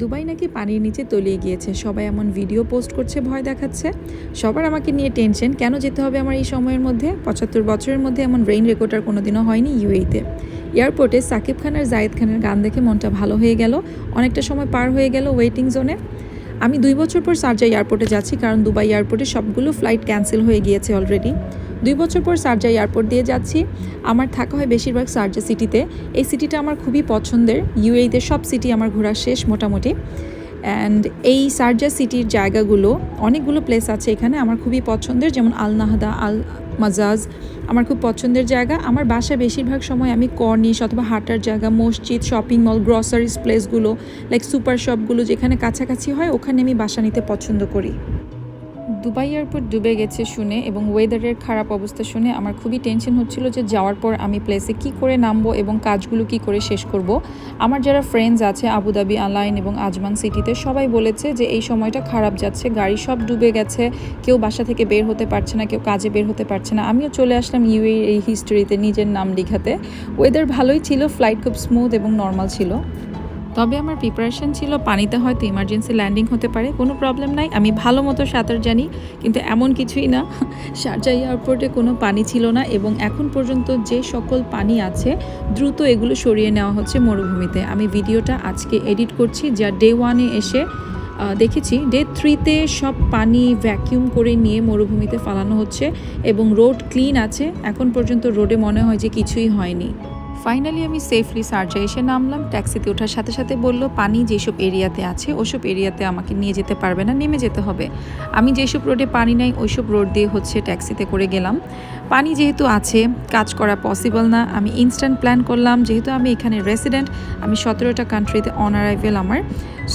Dubai নাকি পানির নিচে তলিয়ে গিয়েছে। সবাই এমন ভিডিও পোস্ট করছে, ভয় দেখাচ্ছে। সবার আমাকে নিয়ে টেনশন, কেন যেতে হবে আমার এই সময়ের মধ্যে? পঁচাত্তর বছরের মধ্যে এমন ব্রেইন রেকর্ডার কোনোদিনও হয়নি ইউএইতে। এয়ারপোর্টে সাকিব খান আর জায়েদ খানের গান দেখে মনটা ভালো হয়ে গেল। অনেকটা সময় পার হয়ে গেল ওয়েটিং জোনে। আমি দুই বছর পর সার্জা এয়ারপোর্টে যাচ্ছি, কারণ দুবাই এয়ারপোর্টে সবগুলো ফ্লাইট ক্যান্সেল হয়ে গিয়েছে অলরেডি দুই বছর পর সার্জা এয়ারপোর্ট দিয়ে যাচ্ছি। আমার থাকা হয় বেশিরভাগ সার্জা সিটিতে। এই সিটিটা আমার খুবই পছন্দের। ইউএইতে সব সিটি আমার ঘোরা শেষ মোটামুটি। অ্যান্ড এই সার্জা সিটির জায়গাগুলো, অনেকগুলো প্লেস আছে এখানে আমার খুবই পছন্দের, যেমন আল নাহাদা, আল মাজাজ আমার খুব পছন্দের জায়গা। আমার বাসা বেশিরভাগ সময় আমি কর্নিশ অথবা হাঁটার জায়গা, মসজিদ শপিং মল গ্রসারিজ প্লেসগুলো লাইক সুপার শপগুলো যেখানে কাছাকাছি হয়, ওখানে আমি বাসা নিতে পছন্দ করি। দুবাই এয়ারপোর্ট ডুবে গেছে শুনে এবং ওয়েদারের খারাপ অবস্থা শুনে আমার খুবই টেনশন হচ্ছিল যে যাওয়ার পর আমি প্লেসে কি করে নামবো এবং কাজগুলো কি করে শেষ করব। আমার যারা ফ্রেন্ডস আছে আবুধাবি আলাইন এবং আজমান সিটিতে সবাই বলেছে যে এই সময়টা খারাপ যাচ্ছে, গাড়ি সব ডুবে গেছে, কেউ বাসা থেকে বের হতে পারছে না, কেউ কাজে বের হতে পারছে না। আমিও চলে আসলাম ইউএ এই হিস্টোরিতে নিজের নাম লিখাতে। ওয়েদার ভালোই ছিল ফ্লাইট খুব স্মুথ এবং নর্মাল ছিল। তবে আমার প্রিপারেশন ছিল পানিতে হয়তো ইমার্জেন্সি ল্যান্ডিং হতে পারে, কোনো প্রবলেম নাই। আমি ভালো মতো সাঁতার জানি, কিন্তু এমন কিছুই না। শারজা এয়ারপোর্টে কোনো পানি ছিল না এবং এখন পর্যন্ত যে সকল পানি আছে, দ্রুত এগুলো সরিয়ে নেওয়া হচ্ছে মরুভূমিতে। আমি ভিডিওটা আজকে এডিট করছি, যা ডে ওয়ানে এসে দেখেছি। ডে থ্রিতে সব পানি ভ্যাকিউম করে নিয়ে মরুভূমিতে ফালানো হচ্ছে এবং রোড ক্লিন আছে। এখন পর্যন্ত রোডে মনে হয় যে কিছুই হয়নি। ফাইনালি আমি সেফলি সার্জা এসে নামলাম। ট্যাক্সিতে ওঠার সাথে সাথে বলল, পানি যেসব এরিয়াতে আছে, ওসব এরিয়াতে আমাকে নিয়ে যেতে পারবে না, নেমে যেতে হবে। আমি যেসব রোডে পানি নাই, ওইসব রোড দিয়ে হচ্ছে ট্যাক্সিতে করে গেলাম। পানি যেহেতু আছে, কাজ করা পসিবল না। আমি ইনস্ট্যান্ট প্ল্যান করলাম, যেহেতু আমি এখানে রেসিডেন্ট আমি সতেরোটা কান্ট্রিতে অন অ্যারাইভেল আমার।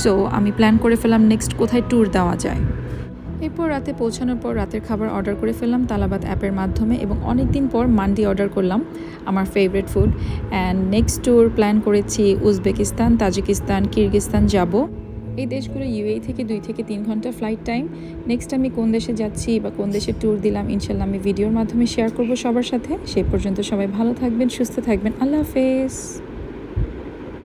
সো আমি প্ল্যান করে ফেলাম নেক্সট কোথায় ট্যুর দেওয়া যায়? এরপর রাতে পৌঁছানোর পর রাতের খাবার অর্ডার করে ফেললাম তালাবাদ অ্যাপের মাধ্যমে এবং অনেক দিন পর মান্ডি অর্ডার করলাম, আমার favourite food and next tour plan করেছি উজবেকিস্তান, তাজিকিস্তান কিরগিস্তান যাব। এই দেশগুলো ইউএই থেকে দুই থেকে তিন ঘণ্টা ফ্লাইট টাইম নেক্সট আমি কোন দেশে যাচ্ছি বা কোন দেশে ট্যুর দিলাম, ইনশাল্লাহ আমি ভিডিওর মাধ্যমে শেয়ার করব সবার সাথে। সেই পর্যন্ত সবাই ভালো থাকবেন, সুস্থ থাকবেন। আল্লাহ হাফেজ।